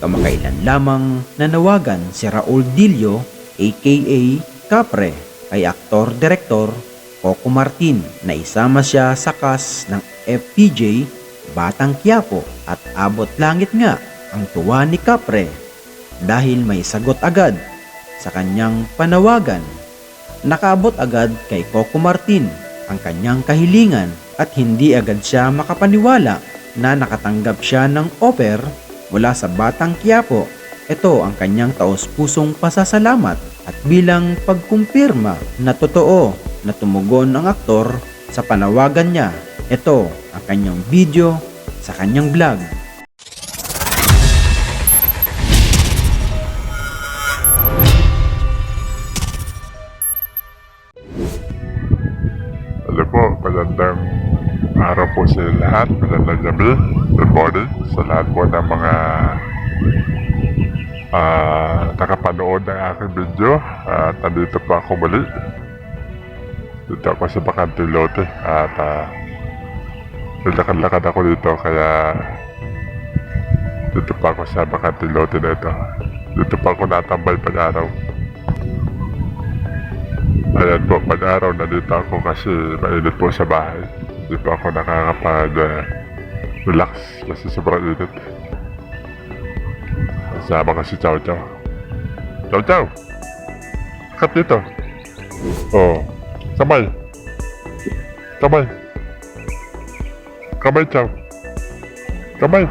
Kamakailan lamang nanawagan si Raul Dilio aka Capre kay aktor-direktor Coco Martin na isama siya sa cast ng FPJ Batang Quiapo at abot langit nga ang tuwa ni Capre dahil may sagot agad sa kanyang panawagan. Nakaabot agad kay Coco Martin ang kanyang kahilingan at hindi agad siya makapaniwala na nakatanggap siya ng offer mula sa Batang Quiapo. Ito ang kanyang taos-pusong pasasalamat at bilang pagkumpirma na totoo na tumugon ang aktor sa panawagan niya. Ito ang kanyang video sa kanyang vlog. Po sa lahat, magandang gabi, good morning sa lahat po ng mga ah nakapanood ng aking video at nandito po ako muli. Dito ako sa Bakante Lote at uh, nilakad-lakad ako dito kaya dito pa ako sa Bakante Lote na ito. Dito pa ako natambay pag-araw. Ayan po, pag-araw nandito ako kasi mainit po sa bahay. Hindi po ako nakakapag-relax kasi sobrang init. Kasama kasi Chow Chow. Chow Chow! Kat dito. Oh, kamay. Kamay. Kamay, Chow. Kamay.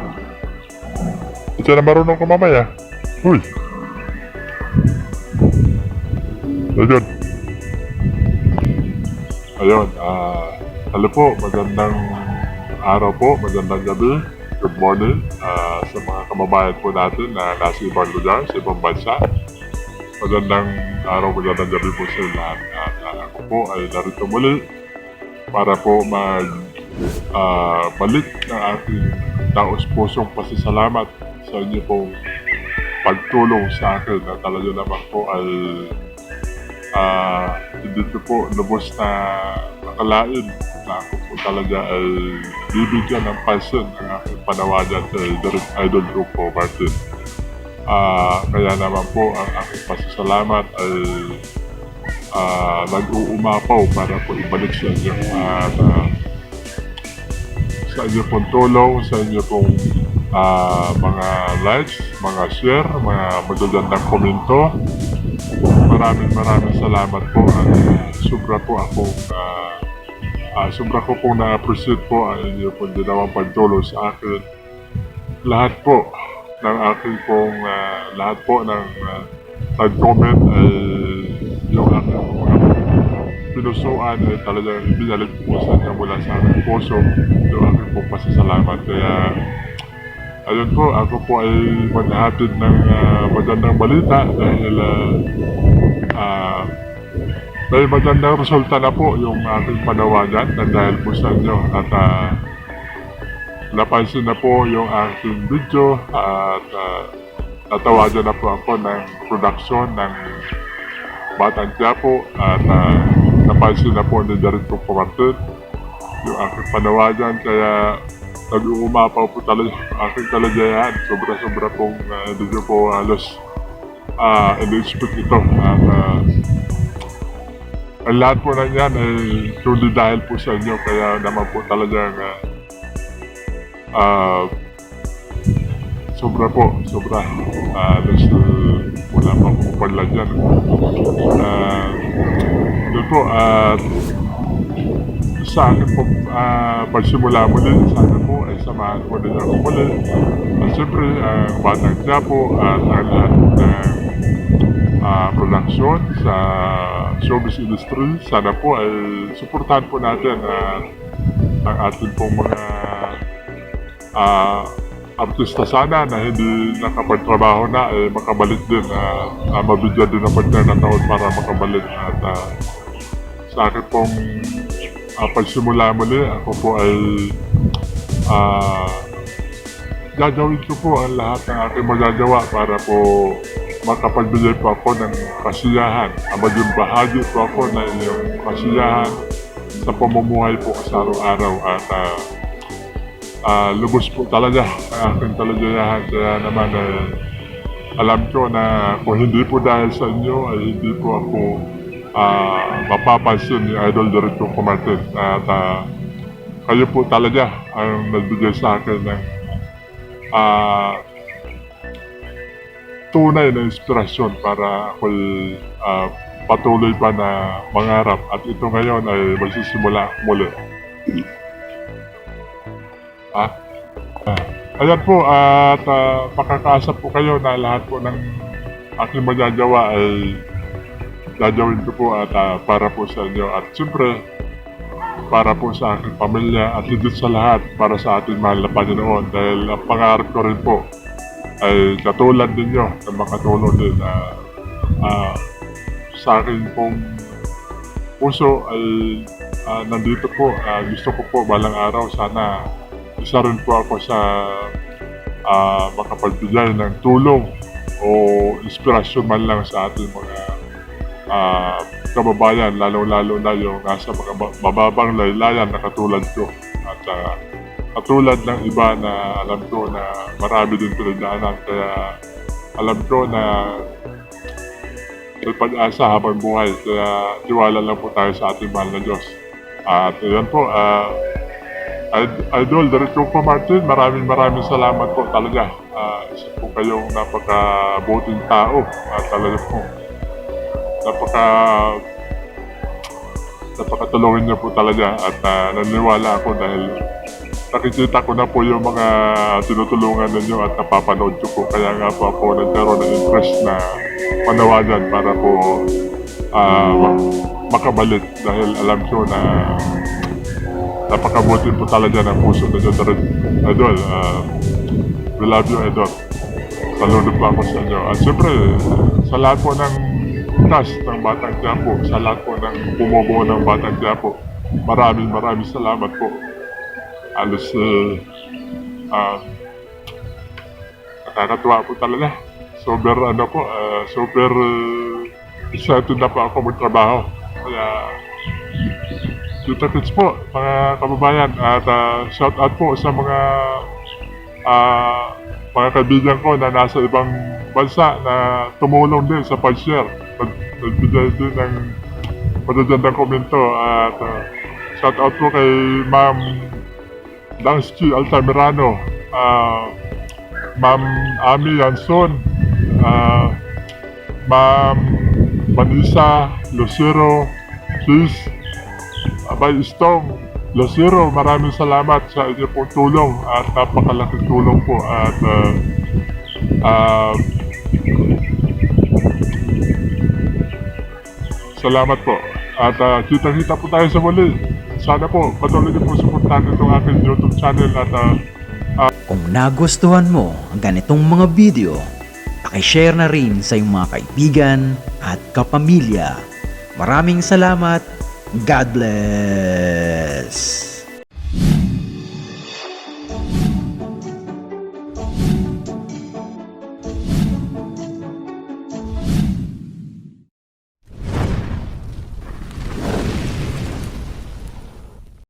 Ito na marunong kumamay ah. Uy. Ayun. Ayun, ah, hello po, magandang araw po, magandang gabi, good morning ah, sa mga kababayan po natin na nasa ibang lugar, sa ibang bansa. Magandang araw, magandang gabi po sa lahat. At ah, ako po ay narito muli para po mag ah, balik ng ating taos pusong pasasalamat sa inyo pong pagtulong sa akin na talaga naman po ay ah hindi ko po lubos na nakalain na ako po talaga ay bibigyan ng pansin ang aking panawagan kay Direct Idol Group po, Martin. Ah, kaya naman po ang aking pasasalamat ay ah nag-uumapaw para po ibalik sa inyo at ah, sa inyo pong tulong, sa inyo pong ah, mga likes, mga share, mga magagandang komento. Maraming maraming salamat po at uh, sobra po akong uh, uh, sobra ko pong na-appreciate po ang inyo pong ginawang pagtulong sa akin. Lahat po ng aking pong uh, lahat po ng uh, nag-comment ay yung aking mga pinusuan ay talagang binalik po sa inyo mula sa aking puso yung aking pong pasasalamat. Kaya Ayun po, ako po ay maghahatid ng ah, magandang balita dahil ah, ah, dahil magandang resulta na po yung aking panawagan na dahil po sa inyo at ah, napansin na po yung aking video at uh, natawagan na po ako ng production ng Batang Quiapo at ah, napansin na po ni Darito Pumartin yung aking panawagan kaya nag-uumapaw po talaga aking kalagayan. Sobra-sobra pong uh, hindi po halos uh, in-expect ito. At uh, ang lahat po na yan ay truly dahil po sa inyo. Kaya naman po talagang uh, uh, sobra po, sobra. Uh, halos uh, wala pang kupala dyan. Uh, yun po, at sa akin po uh, pagsimula muli, sana po ay samahan po ninyo ako muli. At siyempre, ang Batang Quiapo at ang lahat ng uh, production sa showbiz industry, sana po ay suportahan po natin at ang ating pong mga uh, artista sana na hindi nakapagtrabaho na ay makabalik din uh, uh, mabigyan din ng pagkakataon para makabalik at uh, sa akin pong uh, pagsimula muli, ako po ay ah gagawin ko po ang lahat ng aking magagawa para po makapagbigay po ako ng kasiyahan. Maging bahagi po ako ng iyong kasiyahan sa pamumuhay po sa araw-araw at ah, ah, lubos po talaga ang aking talagayahan. Kaya naman eh, alam ko na kung hindi po dahil sa inyo ay hindi po ako ah, mapapansin ni Idol Director Martin. At ah, kayo po talaga ang nagbigay sa akin ng ah, tunay na inspirasyon para ako'y ah, patuloy pa na mangarap at ito ngayon ay magsisimula muli. Ah, ah, ayan po at uh, pakakaasa po kayo na lahat po ng aking magagawa ay gagawin ko po at ah, para po sa inyo at siyempre para po sa aking pamilya at higit sa lahat para sa ating mahal na Panginoon dahil ang pangarap ko rin po ay katulad ninyo na makatulong din na ah, sa akin pong puso ay ah, nandito po. Ah, gusto ko po balang araw sana isa rin po ako sa ah, makapagbigay ng tulong o inspirasyon man lang sa ating mga ah, kababayan, lalong-lalo na yung nasa mga ba- mababang laylayan na katulad ko. At ah, katulad ng iba na alam ko na marami din pinagdaanan. Kaya alam ko na may pag-asa habang buhay. Kaya tiwala lang po tayo sa ating mahal na Diyos. At ayan po, Id- Idol, Diretso po Martin, maraming maraming salamat po talaga. Ah, isa po kayong napaka-buting tao. At talaga po. Napaka napakatulungin niyo po talaga. At ah, naniwala ako dahil nakikita ko na po yung mga tinutulungan ninyo at napapanood ko po kaya nga po ako nagkaroon ng interest na panawagan para po ma- makabalik dahil alam ko na napakabuti po talaga ng puso ninyo Direk Idol. ah, we love you Idol. Saludo po ako sa inyo. At siyempre, sa lahat po ng cast ng Batang Quiapo, sa lahat po ng bumubuo ng Batang Quiapo, maraming maraming salamat po. Alos, eh, ah, nakakatuwa po talaga. Super, ano po, ah, super uh, excited na po ako magtrabaho. Kaya, Tita Kids po, mga kababayan, at ah, shout out po sa mga ah, mga kaibigan ko na nasa ibang bansa na tumulong din sa pag-share. Nag- Nagbigay din ng magagandang komento at ah, shout out po kay Ma'am Dansky Altamirano, ah, Ma'am Ami Yanson, ah, Ma'am Vanessa Lucero, Kiss, Abay Stong, Lucero, maraming salamat sa inyo pong tulong at napakalaking tulong po at uh, uh, salamat po. At uh, kita-kita po tayo sa muli. Sana po, patuloy niyo po suportahan itong aking YouTube channel at uh, Kung nagustuhan mo ang ganitong mga video, pakishare na rin sa iyong mga kaibigan at kapamilya. Maraming salamat. God bless.